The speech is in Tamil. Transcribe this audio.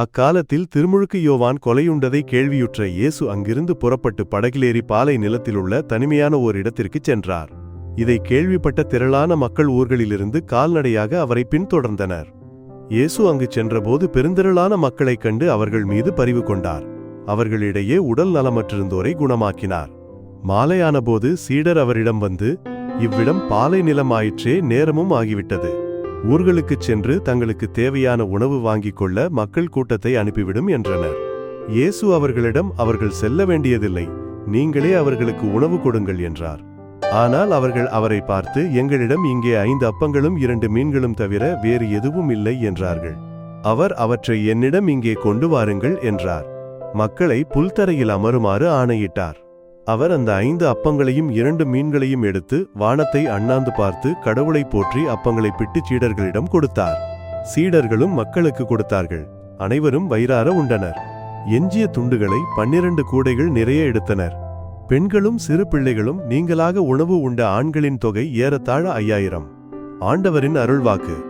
அக்காலத்தில் திருமுழுக்கு யோவான் கொலையுண்டதை கேள்வியுற்ற இயேசு அங்கிருந்து புறப்பட்டு படகிலேறி பாலை நிலத்திலுள்ள தனிமையான ஓர் இடத்திற்கு சென்றார். இதை கேள்விப்பட்ட திரளான மக்கள் ஊர்களிலிருந்து கால்நடையாக அவரை பின்தொடர்ந்தனர். இயேசு அங்கு சென்றபோது பெருந்திரளான மக்களைக் கண்டு அவர்கள் மீது பரிவு கொண்டார். அவர்களிடையே உடல் நலமற்றிருந்தோரை குணமாக்கினார். மாலையானபோது சீடர் அவரிடம் வந்து இவ்விடம் பாலை நிலமாயிற்றே நேரமும் ஆகிவிட்டது. ஊர்களுக்குச் சென்று தங்களுக்கு தேவையான உணவு வாங்கிக் கொள்ள மக்கள் கூட்டத்தை அனுப்பிவிடும் என்றனர். இயேசு அவர்களிடம் அவர்கள் செல்ல வேண்டியதில்லை. நீங்களே அவர்களுக்கு உணவு கொடுங்கள் என்றார். ஆனால் அவர்கள் அவரை பார்த்து எங்களிடம் இங்கே ஐந்து அப்பங்களும் இரண்டு மீன்களும் தவிர வேறு எதுவும் இல்லை என்றார்கள். அவர் அவற்றை என்னிடம் இங்கே கொண்டு வாருங்கள் என்றார். மக்களை புல்தரையில் அமருமாறு ஆணையிட்டார். அவர் அந்த ஐந்து அப்பங்களையும் இரண்டு மீன்களையும் எடுத்து வானத்தை அண்ணாந்து பார்த்து கடவுளை போற்றி அப்பங்களை பிட்டு சீடர்களிடம் கொடுத்தார். சீடர்களும் மக்களுக்கு கொடுத்தார்கள். அனைவரும் வயிறார உண்டனர். எஞ்சிய துண்டுகளை பன்னிரண்டு கூடைகள் நிறைய எடுத்தனர். பெண்களும் சிறு பிள்ளைகளும் நீங்களாக உணவு உண்ட ஆண்களின் தொகை ஏறத்தாழ ஐயாயிரம். ஆண்டவரின் அருள்வாக்கு.